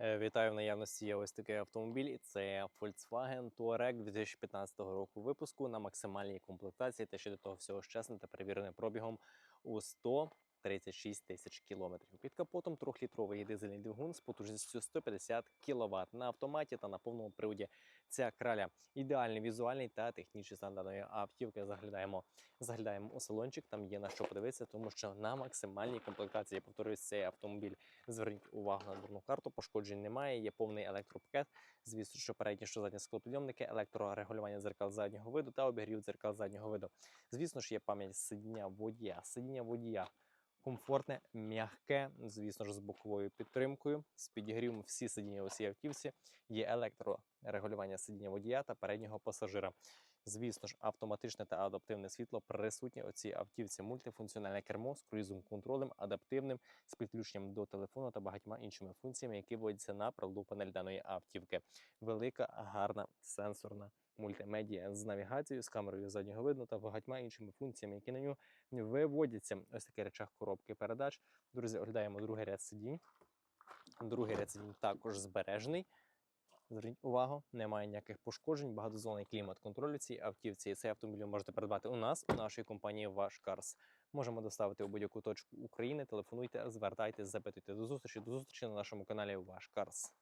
Е, Вітаю в наявності. Є ось такий автомобіль. і Це Volkswagen Touareg 2015 року випуску на максимальній комплектації. Та ще до того всього щасне та перевірене пробігом у 136 тисяч кілометрів. Під капотом трьохлітровий дизельний двигун з потужністю 150 кВт на автоматі та на повному приводі. Ця краля ідеальний візуальний та технічний стан автівки. Заглядаємо, заглядаємо у салончик. Там є на що подивитися, тому що на максимальній комплектації повторюсь, цей автомобіль. Зверніть увагу на дверну карту, пошкоджень немає. Є повний електропакет. Звісно, що передні, що задні склопідйомники, електрорегулювання дзеркал заднього виду та обігрів дзеркал заднього виду. Звісно ж, є пам'ять сидіння водія. Сидіння водія комфортне, м'яке, звісно ж, з боковою підтримкою. З підігрівом всі сидіння у цій. Є електрорегулювання сидіння водія та переднього пасажира. Звісно ж, автоматичне та адаптивне світло присутнє у цій автівці. Мультифункціональне кермо з круїзом контролем, адаптивним, з підключенням до телефону та багатьма іншими функціями, які вводяться на приладу панель даної автівки. Велика, гарна сенсорна мультимедіа з навігацією, з камерою заднього виду та багатьма іншими функціями, які на нього виводяться. Ось такий речах коробки передач. Друзі, оглядаємо другий ряд сидінь. Другий ряд сидінь також збережений. Зверніть увагу, немає ніяких пошкоджень, багатозонний клімат контролю цій автівці. І цей автомобіль ви можете придбати у нас, у нашій компанії Ваш Карс. Можемо доставити у будь-яку точку України. Телефонуйте, звертайтесь, запитуйте до зустрічі. До зустрічі на нашому каналі Ваш Карс.